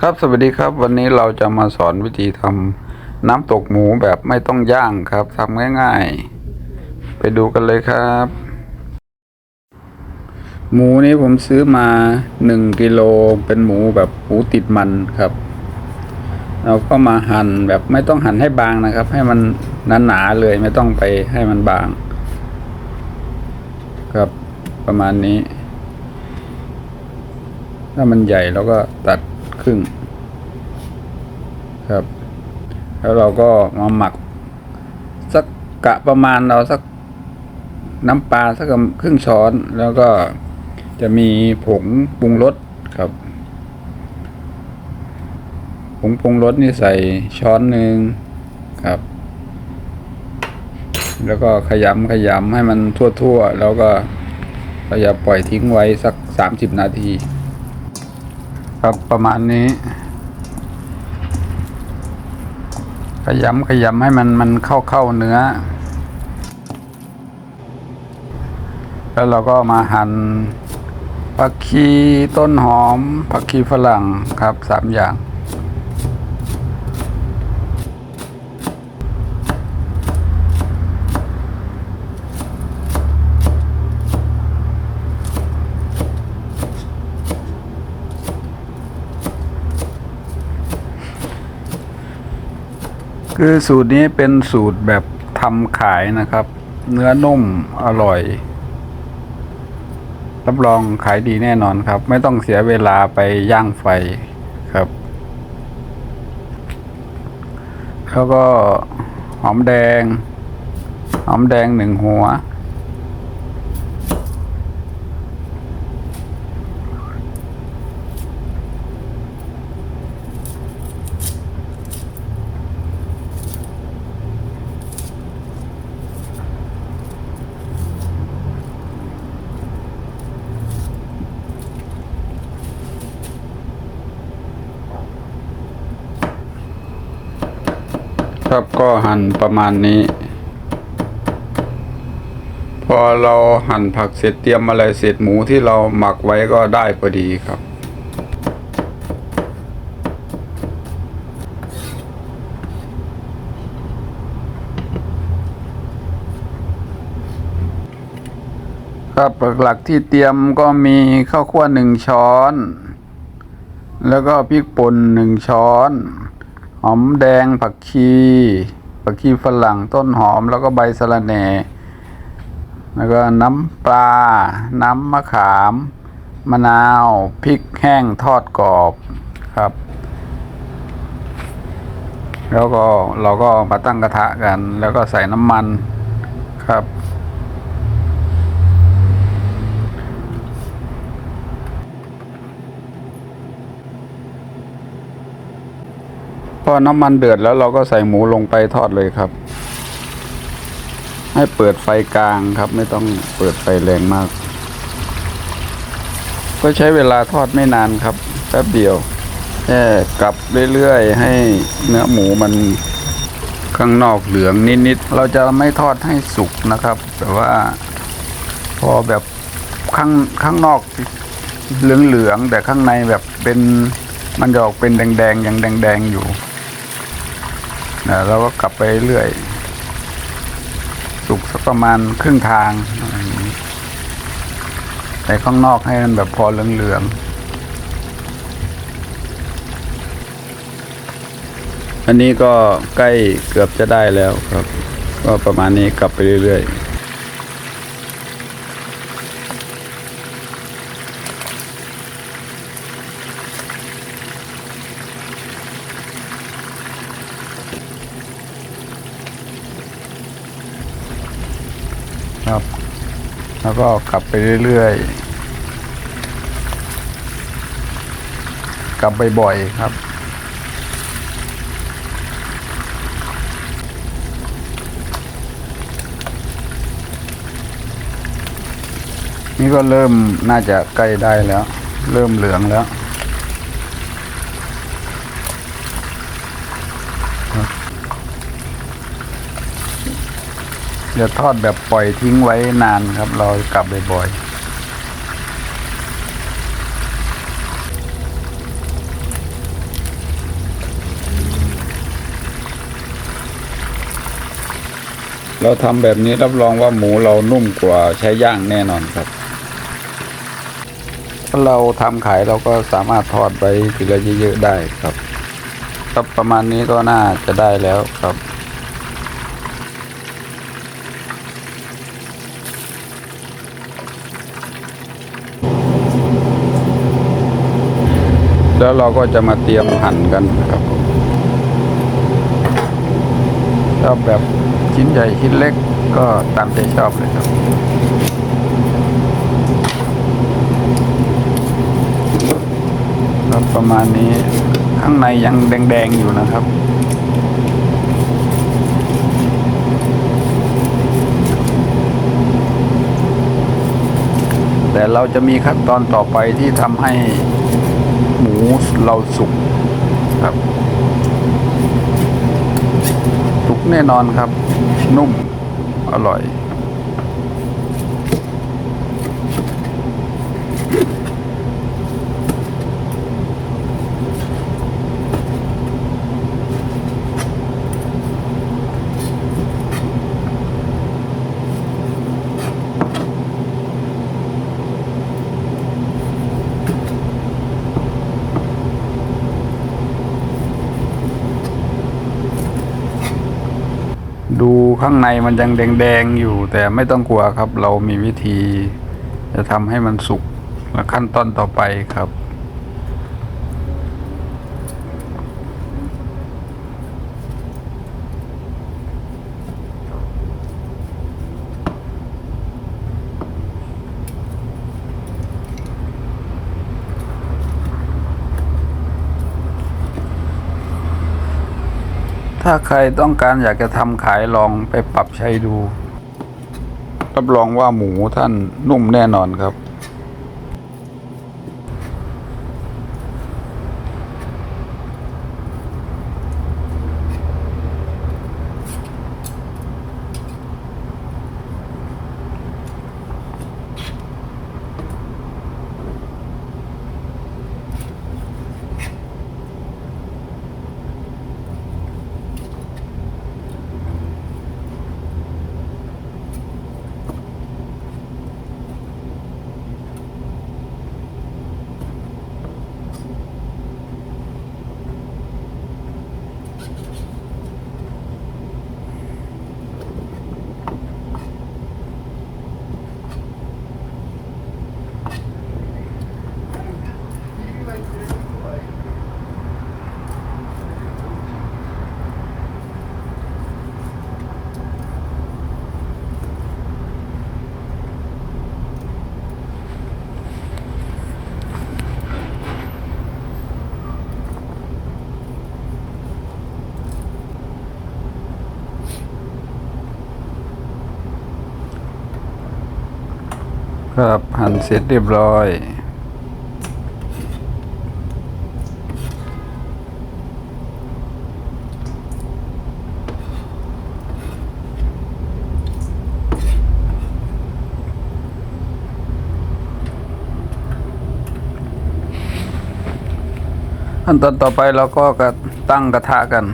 ครับสวัสดีครับ วันนี้เราจะมาสอนวิธีทำน้ำตกหมูแบบไม่ต้องย่างครับทำง่ายๆ ไปดูกันเลยครับ หมูนี้ผมซื้อมาหนึ่งกิโลเป็นหมูแบบหมูติดมันครับ เราก็มาหั่นแบบไม่ต้องหั่นให้บางนะครับ ให้มันหนาๆเลยไม่ต้องไปให้มันบาง ครับประมาณนี้ ถ้ามันใหญ่เราก็ตัด ครึ่ง ครับ แล้วเราก็มาหมัก สักกะประมาณเราสักน้ำปลาสักครึ่งช้อน แล้วก็จะมีผงปรุงรสครับ ผงปรุงรสนี่ใส่ช้อนหนึ่งครับ แล้วก็ขยำขยำให้มันทั่วๆ แล้วก็เราอย่าปล่อยทิ้งไว้สักสามสิบนาที ครับประมาณนี้ ขยำขยำให้มันมันเข้าเข้าเนื้อ แล้วเราก็มาหั่นผักชีต้นหอมผักชีฝรั่งครับสามอย่าง คือสูตรนี้เป็นสูตรแบบทำขายนะครับ เนื้อนุ่มอร่อย รับรองขายดีแน่นอนครับ ไม่ต้องเสียเวลาไปย่างไฟครับ แล้วก็หอมแดง หอมแดงหนึ่งหัว ครับก็หั่นประมาณนี้ พอเราหั่นผักเสร็จเตรียมอะไรเสร็จหมูที่เราหมักไว้ก็ได้พอดีครับ ครับหลักๆที่เตรียมก็มีข้าวคั่วหนึ่งช้อน แล้วก็พริกป่นหนึ่งช้อน หอมแดงผักชีผักชีฝรั่งต้นหอมแล้วก็ใบสะระแหน่แล้วก็น้ำปลา น้ำมะขาม มะนาวพริกแห้งทอดกรอบครับ แล้วก็เราก็มาตั้งกระทะกัน แล้วก็ใส่น้ำมันครับ พอน้ำมันเดือดแล้วเราก็ใส่หมูลงไปทอดเลยครับ ให้เปิดไฟกลางครับ ไม่ต้องเปิดไฟแรงมาก ก็ใช้เวลาทอดไม่นานครับแป๊บเดียวแค่กลับเรื่อยๆให้เนื้อหมูมันข้างนอกเหลืองนิดๆ เราจะไม่ทอดให้สุกนะครับ แต่ว่าพอแบบข้างข้างนอกเหลืองๆแต่ข้างในแบบเป็นมันจะออกเป็นแดงๆยังแดงๆอยู่ เราก็กลับไปเรื่อย สุกสักประมาณครึ่งทางในข้างนอกให้มันแบบพอเหลืองๆ อันนี้ก็ใกล้เกือบจะได้แล้วครับ ก็ประมาณนี้กลับไปเรื่อยๆ แล้วก็กลับไปเรื่อยๆ กลับบ่อยๆครับ นี่ก็เริ่มน่าจะใกล้ได้แล้ว เริ่มเหลืองแล้ว อย่าทอดแบบปล่อยทิ้งไว้นานครับ เรากลับบ่อยๆเราทำแบบนี้รับรองว่าหมูเรานุ่มกว่าใช้ย่างแน่นอนครับ ถ้าเราทำขายเราก็สามารถทอดไปทีละเยอะๆได้ครับครับประมาณนี้ก็น่าจะได้แล้วครับ แล้วเราก็จะมาเตรียมหั่นกันนะครับชอบแบบชิ้นใหญ่ชิ้นเล็กก็ตามใจชอบเลยครับประมาณนี้ข้างในยังแดงๆอยู่นะครับแต่เราจะมีขั้นตอนต่อไปที่ทำให้ หมูเราสุกครับสุกแน่นอนครับ นุ่ม อร่อย ดู ข้างในมันยังแดงๆอยู่ แต่ไม่ต้องกลัวครับ เรามีวิธี จะทำให้มันสุกและขั้นตอนต่อไปครับ ถ้าใครต้องการอยากจะทำขายลองไปปรับใช้ดู รับรองว่าหมูท่านนุ่มแน่นอนครับ ครับหั่นเสร็จเรียบร้อย ขั้นตอนต่อไปเราก็กตั้งกระทะกัน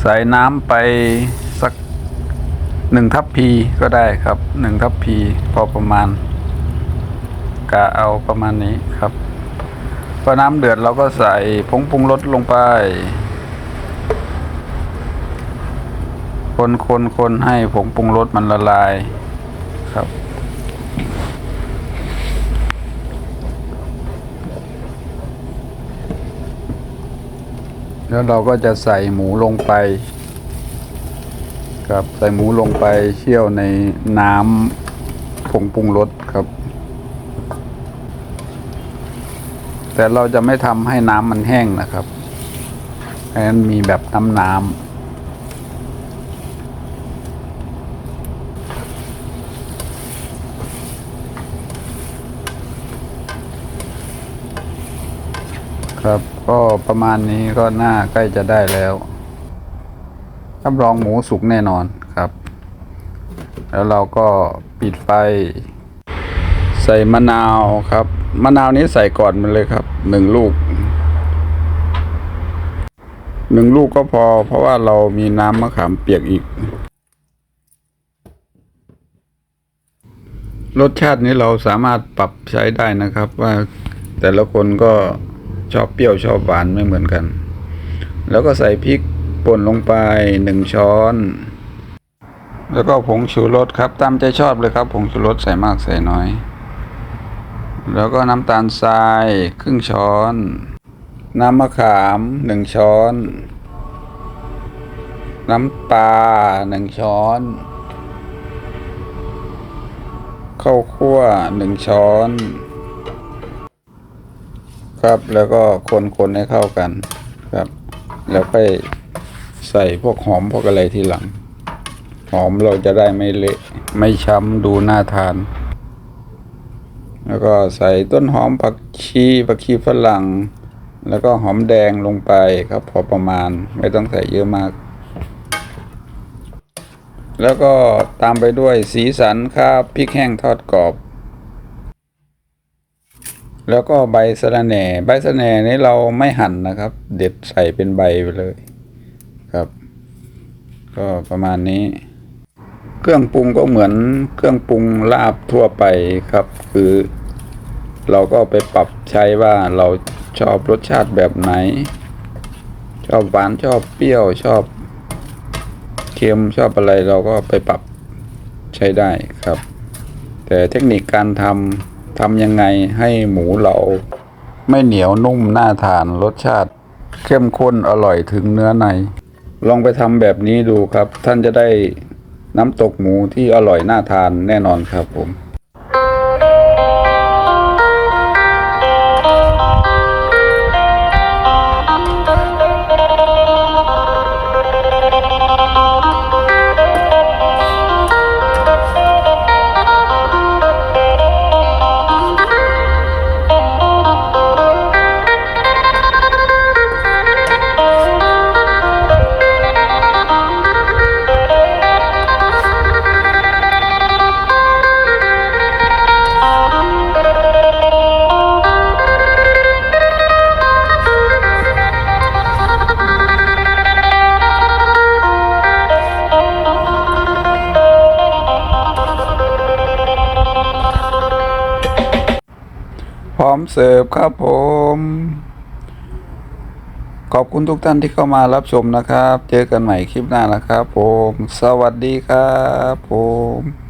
ใส่น้ำไป หนึ่งทัพพีก็ได้ครับหนึ่งทัพพีพอประมาณกะเอาประมาณนี้ครับพอน้ำเดือดเราก็ใส่ผงปรุงรสลงไป คนคนคนให้ผงปรุงรสมันละลายครับแล้วเราก็จะใส่หมูลงไป ครับใส่หมูลงไปเชี่ยวในน้ำผงปรุงรสครับ แต่เราจะไม่ทำให้น้ำมันแห้งนะครับให้มันมีแบบน้ำน้ำครับก็ประมาณนี้ก็น่าใกล้จะได้แล้ว รับรองหมูสุกแน่นอนครับ แล้วเราก็ปิดไฟ ใส่มะนาวครับ มะนาวนี้ใส่ก่อนมันเลยครับหนึ่งลูกหนึ่งลูกก็พอ เพราะว่าเรามีน้ำมะขามเปียกอีก รสชาตินี้เราสามารถปรับใช้ได้นะครับ ว่าแต่ละคนก็ชอบเปรี้ยวชอบหวานไม่เหมือนกัน แล้วก็ใส่พริก ป่นลงไปหนึ่งช้อน แล้วก็ผงชูรสครับตามใจชอบเลยครับ ผงชูรสใส่มากใส่น้อย แล้วก็น้ำตาลทรายครึ่งช้อน น้ำมะขามหนึ่งช้อน น้ำปลาหนึ่งช้อนข้าวคั่วหนึ่งช้อน ครับแล้วก็คนๆให้เข้ากันครับ แล้วค่อย ใส่พวกหอมพวกอะไรทีหลัง หอมเราจะได้ไม่เละไม่ช้ำดูน่าทาน แล้วก็ใส่ต้นหอมผักชีผักชีฝรั่ง แล้วก็หอมแดงลงไปครับ พอประมาณไม่ต้องใส่เยอะมาก แล้วก็ตามไปด้วยสีสันครับพริกแห้งทอดกรอบแล้วก็ใบสะระแหน่ ใบสะระแหน่นี้เราไม่หั่นนะครับ เด็ดใส่เป็นใบไปเลย ครับ ก็ประมาณนี้ เครื่องปรุงก็เหมือนเครื่องปรุงลาบทั่วไปครับ คือ เราก็ไปปรับใช้ว่าเราชอบรสชาติแบบไหน ชอบหวานชอบเปรี้ยวชอบเค็มชอบอะไรเราก็ไปปรับใช้ได้ครับ แต่เทคนิคการทำทำยังไงให้หมูเราไม่เหนียวนุ่มน่าทานรสชาติเข้มข้นอร่อยถึงเนื้อใน ลองไปทำแบบนี้ดูครับ ท่านจะได้น้ำตกหมูที่อร่อยน่าทานแน่นอนครับผม ร้อมเสิร์ฟครับผม ขอบคุณทุกท่านที่เข้ามารับชมนะครับ เจอกันใหม่คลิปหน้านะครับผม สวัสดีครับผม